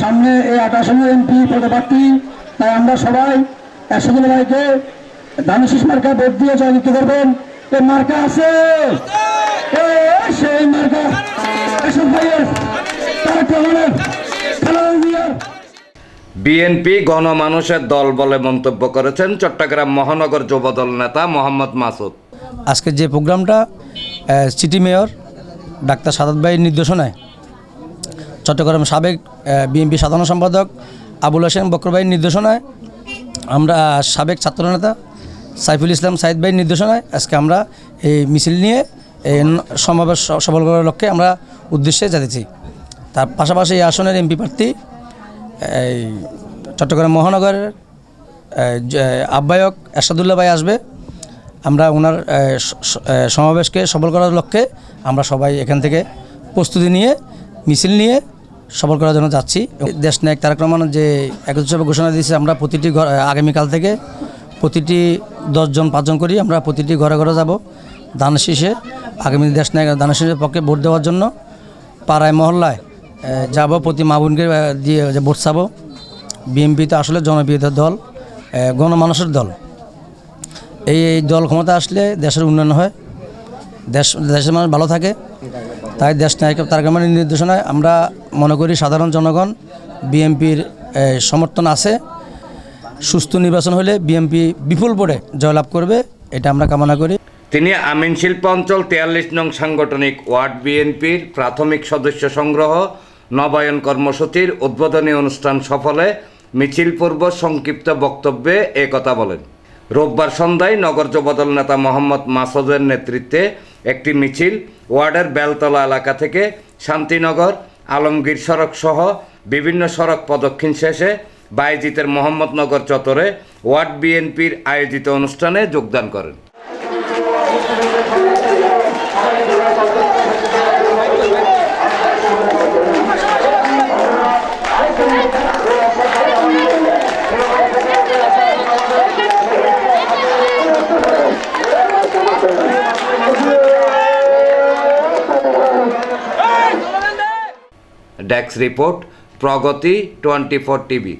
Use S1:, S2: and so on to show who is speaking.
S1: সামনে এই আঠাশনের এমপি পদপ্রার্থী তাই আমরা সবাই একসাথে ভাইকে ধানুশিস মার্কা ভোট দিয়ে জয়যুক্ত করবেন। এ মার্কা আছে। সেই মার্কা। এসব ভাইয়ের
S2: বিএনপি গণমানুষের দল বলে মন্তব্য করেছেন চট্টগ্রাম মহানগর যুবদল নেতা মোহাম্মদ মাসুদ।
S3: আজকে যে প্রোগ্রামটা সিটি মেয়র ডাক্তার সাদাত ভাইয়ের নির্দেশনায় চট্টগ্রাম সাবেক বিএনপি সাধারণ সম্পাদক আবুল হোসেন বকর ভাইয়ের নির্দেশনায় আমরা সাবেক ছাত্রনেতা সাইফুল ইসলাম সাইদ ভাইয়ের নির্দেশনায় আজকে আমরা এই মিছিল নিয়ে এই সমাবেশ সফল করার লক্ষ্যে আমরা উদ্দেশ্যে যাচ্ছি। তার পাশাপাশি এই আসনের এমপি প্রার্থী, এই চট্টগ্রাম মহানগরের আহ্বায়ক এরশাদুল্লাহ ভাই আসবে। আমরা ওনার সমাবেশকে সফল করার লক্ষ্যে আমরা সবাই এখান থেকে প্রস্তুতি নিয়ে, মিছিল নিয়ে সফল করার জন্য যাচ্ছি। দেশ নায়ক তারেক রহমান যে একত্রিশে ঘোষণা দিয়েছে, আমরা প্রতিটি ঘর আগামীকাল থেকে প্রতিটি দশজন, পাঁচজন করি আমরা প্রতিটি ঘরে ঘরে যাব দান শীষে। আগামী দেশ নায়ক দান শীষের পক্ষে ভোট দেওয়ার জন্য পাড়ায়, মহল্লায় যাব, প্রতি মা বোনকে দিয়ে ভোট চাবো। বিএনপি তো আসলে জনপ্রিয়তার দল গণমানুষের দল। এই এই দল ক্ষমতা আসলে দেশের উন্নয়ন হয়। দেশ, দেশের মানুষ ভালো থাকে। তাই দেশ নায়ক রহমানের নির্দেশনায় আমরা মনে করি সাধারণ জনগণ, বিএনপির সমর্থন আছে। সুস্থ নির্বাচন হলে বিএনপি বিপুল ভোটে জয়লাভ করবে, এটা আমরা কামনা করি।
S2: তিনি আমিন শিল্প অঞ্চল তেয়াল্লিশ নং সাংগঠনিক ওয়ার্ড বিএনপির প্রাথমিক সদস্য সংগ্রহ, নবায়ন কর্মসূচির উদ্বোধনী অনুষ্ঠান সফলে মিছিল পূর্ব সংক্ষিপ্ত বক্তব্যে এ কথা বলেন। রোববার সন্ধ্যায় নগর যুবদল নেতা মোহাম্মদ মাসুদের নেতৃত্বে একটি মিছিল ওয়ার্ডের বেলতলা এলাকা থেকে শান্তিনগর আলমগীর সড়ক সহ বিভিন্ন সড়ক প্রদক্ষিণ শেষে বাইজিতের মোহাম্মদনগর চত্বরে ওয়ার্ড বিএনপির আয়োজিত অনুষ্ঠানে যোগদান করেন। Desk report Pragati twenty four TV.